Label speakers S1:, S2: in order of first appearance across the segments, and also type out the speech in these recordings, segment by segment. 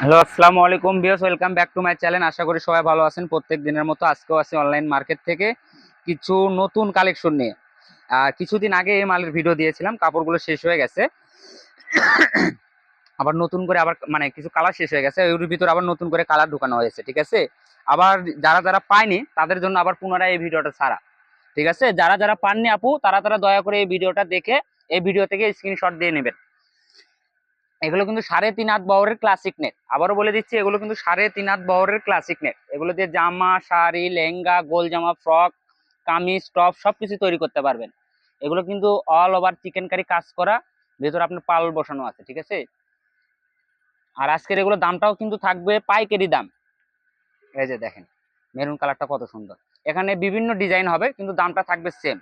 S1: Hello, আসসালামু আলাইকুম বিয়স welcome back to my channel. আশা করি সবাই ভালো আছেন। প্রত্যেক দিনের মতো আজকেও আছি অনলাইন মার্কেট থেকে কিছু নতুন কালেকশন নিয়ে। কিছুদিন আগে এই মালের ভিডিও দিয়েছিলাম, কাপড়গুলো শেষ হয়ে গেছে। আবার নতুন করে আবার মানে কিছু কালার শেষ হয়ে গেছে ওর ভিতরে আবার নতুন করে কালার ঢুকানো হয়েছে, ঠিক আছে? আবার যারা যারা পায়নি, তাদের জন্য আবার পুনরায় এই ভিডিওটা ছাড়া, ঠিক আছে? যারা যারা পাননি আপু, তারা তারা দয়া করে এই ভিডিওটা দেখে, এই ভিডিও থেকে স্ক্রিনশট দিয়ে নেবেন। এগুলো কিন্তু সাড়ে তিন হাত বহরের ক্লাসিক নেট আবারও বলে দিচ্ছি, এগুলো কিন্তু সাড়ে তিন হাত বহরের ক্লাসিক নেট এগুলো দিয়ে জামা, শাড়ি, লেহেঙ্গা, গোল জামা, ফ্রক, কামিজ, টপ সব কিছু তৈরি করতে পারবেন। এগুলো কিন্তু অল ওভার চিকেন কারি কাজ করা, ভেতরে আপনার পাল বসানো আছে, ঠিক আছে? আর আজকের এগুলো দামটাও কিন্তু থাকবে পাইকারি দাম। এই যে দেখেন, মেরুন কালারটা কত সুন্দর। এখানে বিভিন্ন ডিজাইন হবে, কিন্তু দামটা থাকবে সেম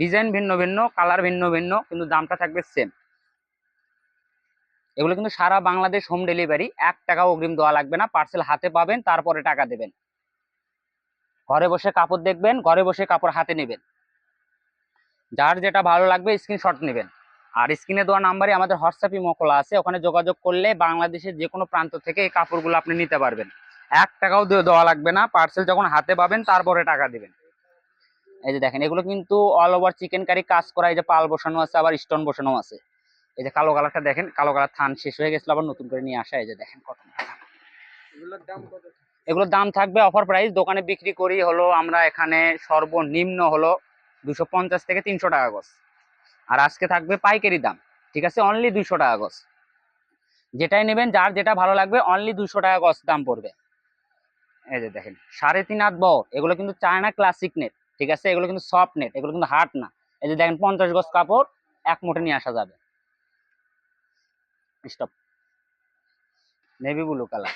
S1: ডিজাইন ভিন্ন ভিন্ন কালার ভিন্ন ভিন্ন, কিন্তু দামটা থাকবে সেম এগুলো কিন্তু সারা বাংলাদেশ হোম ডেলিভারি এক টাকা অগ্রিম দেওয়া লাগবে না পার্সেল হাতে পাবেন, তারপরে টাকা দেবেন। ঘরে বসে কাপড় দেখবেন, ঘরে বসে কাপড় হাতে নেবেন। যার যেটা ভালো লাগবে স্ক্রিনশট নেবেন। আর স্ক্রিনে দেওয়া নাম্বারে আমাদের হোয়াটসঅ্যাপ ইমো খোলা আছে, ওখানে যোগাযোগ করলে বাংলাদেশের যে কোনো প্রান্ত থেকে এই কাপড়গুলো আপনি নিতে পারবেন। এক টাকাও দেওয়া লাগবে না পার্সেল যখন হাতে পাবেন, তারপরে টাকা দেবেন। এই যে দেখেন, এগুলো কিন্তু অল ওভার চিকেন কারি কাজ করা, এই যে পাল বসানো আছে, আবার স্টোন বসানো আছে। এই যে কালো কালারটা দেখেন কালো কালার থান শেষ হয়ে গেছিল আবার নতুন করে নিয়ে আসা এই যে দেখেন কত
S2: এগুলোর দাম
S1: থাকবে? অফার প্রাইস দোকানে বিক্রি করি হলো আমরা এখানে সর্বনিম্ন হলো দুশো পঞ্চাশ থেকে তিনশো টাকা গজ। আর আজকে থাকবে পাইকারি দাম ঠিক আছে? অনলি দুইশো টাকা গজ। যেটাই নেবেন যার যেটা ভালো লাগবে অনলি দুশো টাকা গজ দাম পড়বে। এই যে দেখেন সাড়ে তিন হাত বড় এগুলো কিন্তু চায়না ক্লাসিক নেট ঠিক আছে? এগুলো কিন্তু সফট নেট এগুলো কিন্তু হার্ড না। এই যে দেখেন পঞ্চাশ গজ কাপড় এক মুঠে নিয়ে আসা যাবে। স্টপ। নেভি ব্লু কালার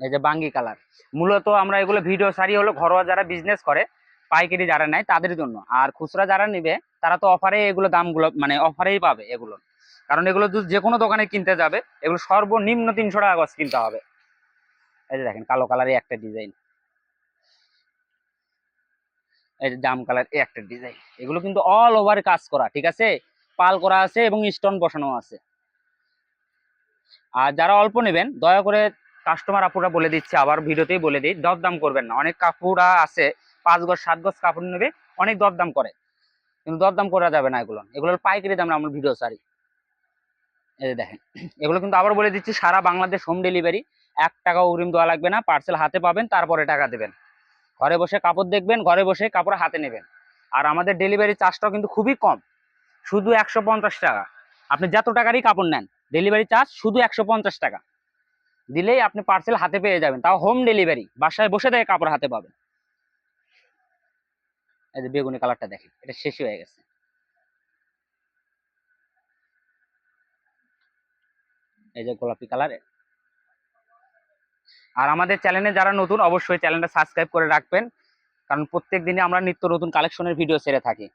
S1: এই যে বাঙ্গি কালার মূলত আমরা এগুলো ভিডিও সারি হলো ঘরোয়া যারা বিজনেস করে, পাইকারি যারা নেয় তাদের জন্য। আর খুচরা যারা নেবে, তারা তো অফারে এগুলো দামগুলো মানে অফারেই পাবে এগুলো। কারণ এগুলো যে কোনো দোকানে কিনতে যাবে, এগুলো সর্বনিম্ন তিনশো টাকা গজ কিনতে হবে। এই যে দেখেন কালো কালারে একটা ডিজাইন এই যে জাম কালার একটা ডিজাইন এগুলো কিন্তু অল ওভার কাজ করা, ঠিক আছে? পাল করা আছে এবং স্টোন বসানো আছে। আর যারা অল্প নেবেন, দয়া করে কাস্টমার আপুরা বলে দিচ্ছে, আবার ভিডিওতেই বলে দিই, দরদাম করবেন না। অনেক কাপুরা আছে, পাঁচ গজ, সাত গজ কাপড় নেবে, অনেক দরদাম করে। কিন্তু দরদাম করা যাবে না এগুলো এগুলোর পাইকারি দাম আমরা ভিডিও সারি এই দেখেন, এগুলো কিন্তু আবার বলে দিচ্ছি, সারা বাংলাদেশ হোম ডেলিভারি এক টাকা অগ্রিম দেওয়া লাগবে না পার্সেল হাতে পাবেন, তারপরে টাকা দেবেন। ঘরে বসে কাপড় দেখবেন, ঘরে বসে কাপড় হাতে নেবেন। আর আমাদের ডেলিভারি চার্জটাও কিন্তু খুবই কম, শুধু একশো পঞ্চাশ টাকা। আপনি যত টাকারই কাপড় নেন ডেলিভারি চার্জ শুধু একশো পঞ্চাশ টাকা। দিলেই আপনি পার্সেল হাতে পেয়ে যাবেন। তাও হোম ডেলিভারি বাসায় বসে থেকে কাপড় হাতে পাবেন। এই যে বেগুনি কালারটা দেখেন, এটা শেষ হয়ে গেছে। এই যে গোলাপি কালার আর আমাদের চ্যানেলে যারা নতুন, অবশ্যই চ্যানেলটা সাবস্ক্রাইব করে রাখবেন। কারণ প্রত্যেক দিনে আমরা নিত্য নতুন কালেকশনের ভিডিও ছেড়ে থাকি।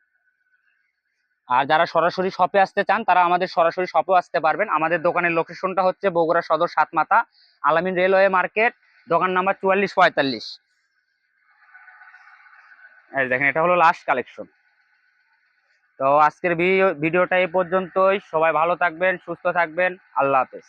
S1: আর যারা সরাসরি শপে আসতে চান, তারা আমাদের সরাসরি শপে আসতে পারবেন। আমাদের দোকানের লোকেশনটা হচ্ছে বগুড়া সদর সাতমাথা আলামিন রেলওয়ে মার্কেট দোকান নাম্বার চুয়াল্লিশ পঁয়তাল্লিশ। দেখেন, এটা হলো লাস্ট কালেকশন তো আজকের ভিডিও ভিডিওটা এই পর্যন্তই। সবাই ভালো থাকবেন, সুস্থ থাকবেন। আল্লাহ হাফেজ।